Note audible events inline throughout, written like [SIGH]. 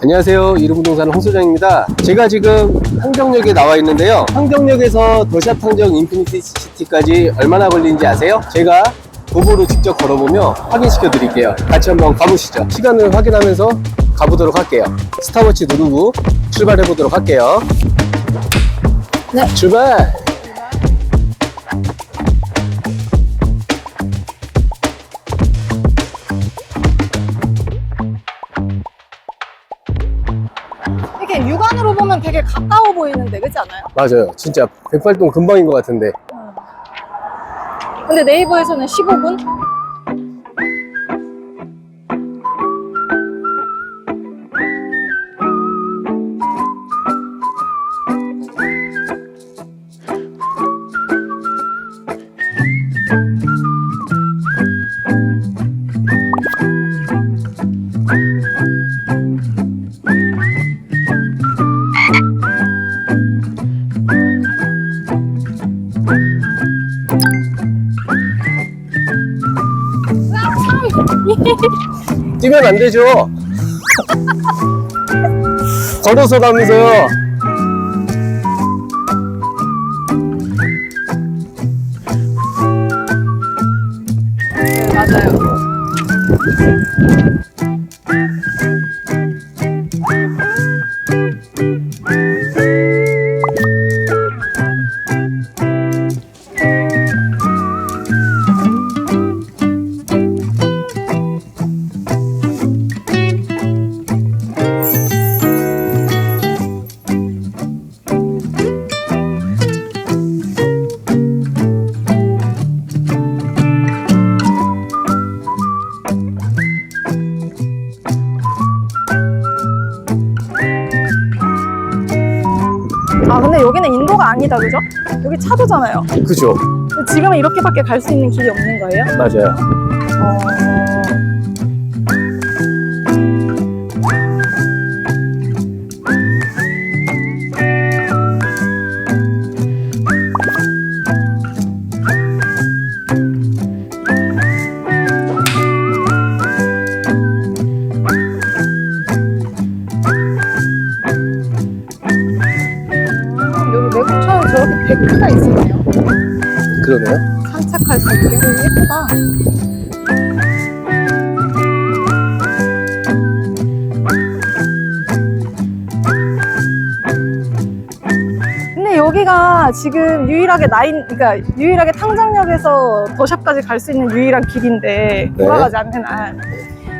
안녕하세요. 이름부동산 홍소장입니다. 제가 지금 항정역에 나와 있는데요. 항정역에서 도시압 탕정 인피니티 시티까지 얼마나 걸리는지 아세요? 제가 도보로 직접 걸어보며 확인시켜 드릴게요. 같이 한번 가보시죠. 시간을 확인하면서 가보도록 할게요. 스타워치 누르고 출발해 보도록 할게요. 네. 출발! 이렇게 육안으로 보면 되게 가까워 보이는데 그렇지 않아요? 맞아요. 진짜 백발동 금방인 것 같은데. 근데 네이버에서는 15분? [LAUGHS] 뛰면 안 되죠. [LAUGHS] 걸어서 가면서요. 네, 맞아요. 아니다 그죠? 여기 차도잖아요. 그죠? 지금은 이렇게밖에 갈 수 있는 길이 없는 거예요? 맞아요. 어... 데크가 있었네요. 그러네요. 산책할 수 있게. 오, 예쁘다. 근데 여기가 지금 유일하게 나인, 그러니까 유일하게 탕장역에서 더샵까지 갈 수 있는 유일한 길인데 네. 돌아가지 않는 한.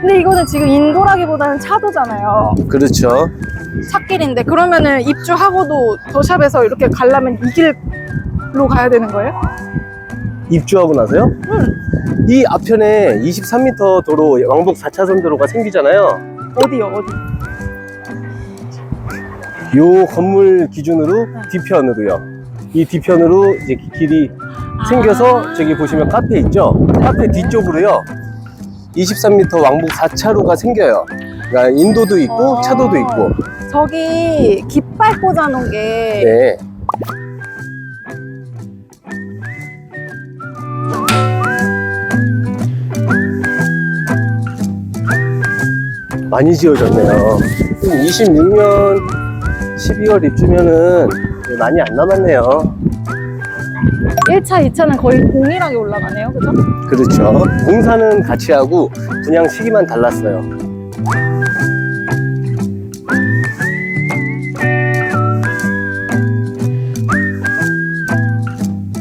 근데 이거는 지금 인도라기보다는 차도잖아요. 그렇죠. 찻길인데 그러면은 입주하고도 더 샵에서 이렇게 가려면 이 길로 가야 되는 거예요? 입주하고 나서요? 응. 이 앞편에 23m 도로 왕복 4차선 도로가 생기잖아요. 어디요? 어디? 요 건물 기준으로 뒤편으로요. 이 뒤편으로 이제 기- 길이 생겨서 아. 저기 보시면 카페 있죠? 카페 뒤쪽으로요. 23m 왕복 4차로가 생겨요. 그러니까 인도도 있고 어. 차도도 있고. 저기 깃발 꽂아놓은 게 네. 많이 지어졌네요. 26년 12월 입주면은 많이 안 남았네요. 1차, 2차는 거의 동일하게 올라가네요. 그죠? 그렇죠. 공사는 같이 하고 분양 시기만 달랐어요.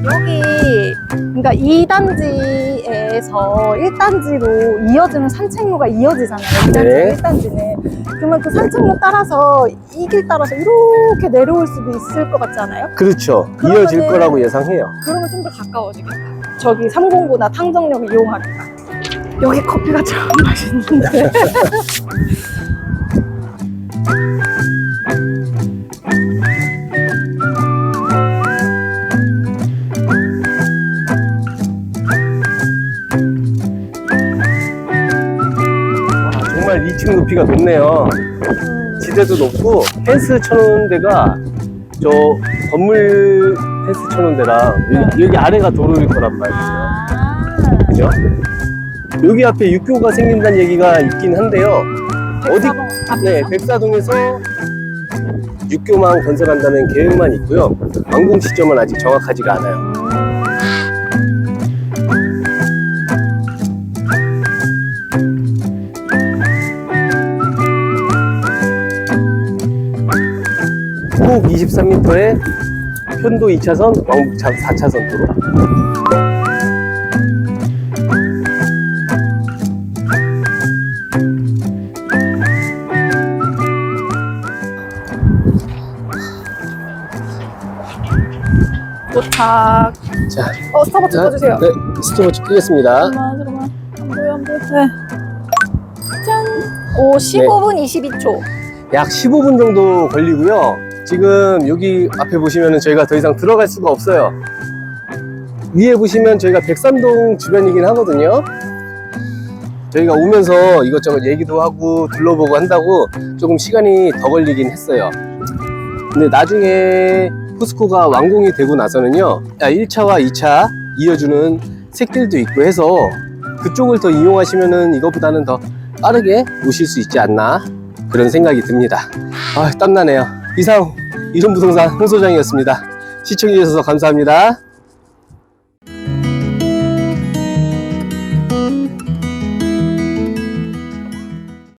여기 그러니까 2단지 에서 1단지로 이어지는 산책로가 이어지잖아요. 2단지, 네. 1단지는. 그러면 그 산책로 따라서 이 길 따라서 이렇게 내려올 수도 있을 것 같지 않아요? 그렇죠. 그러면은- 이어질 거라고 예상해요. 그러면 좀 더 가까워지겠다. 저기 309나 탕정역을 이용하겠다. 여기 커피가 참 맛있는데. [LAUGHS] 2층 높이가 높네요. 지대도 높고 펜스 쳐놓은 데가 저 건물 펜스 쳐놓은 데랑 여기, 여기 아래가 도로일 거란. 아, 그죠? 여기 앞에 육교가 생긴다는 얘기가 있긴 한데요. 어디? 네, 백사동에서 육교망 건설한다는 계획만 있고요. 완공 시점은 아직 정확하지가 않아요. 23m에 편도 2차선, 왕복 4차선 도로. 도착. 자, 어, 스타벅스 꺼주세요. 네, 스톱워치 끄겠습니다. 잠깐만, 잠깐만. 안 보여, 안 보여. 네. 짠. 오, 15분 22초. 약 15분 정도 걸리고요. 지금 여기 앞에 보시면 저희가 더 이상 들어갈 수가 없어요. 위에 보시면 저희가 백삼동 주변이긴 하거든요. 저희가 오면서 이것저것 얘기도 하고 둘러보고 한다고 조금 시간이 더 걸리긴 했어요. 근데 나중에 포스코가 완공이 되고 나서는요, 1차와 2차 이어주는 새길도 있고 해서 그쪽을 더 이용하시면은 이것보다는 더 빠르게 오실 수 있지 않나 그런 생각이 듭니다. 아, 땀나네요. 이상 이런 부동산 홍 소장이었습니다. 시청해주셔서 감사합니다.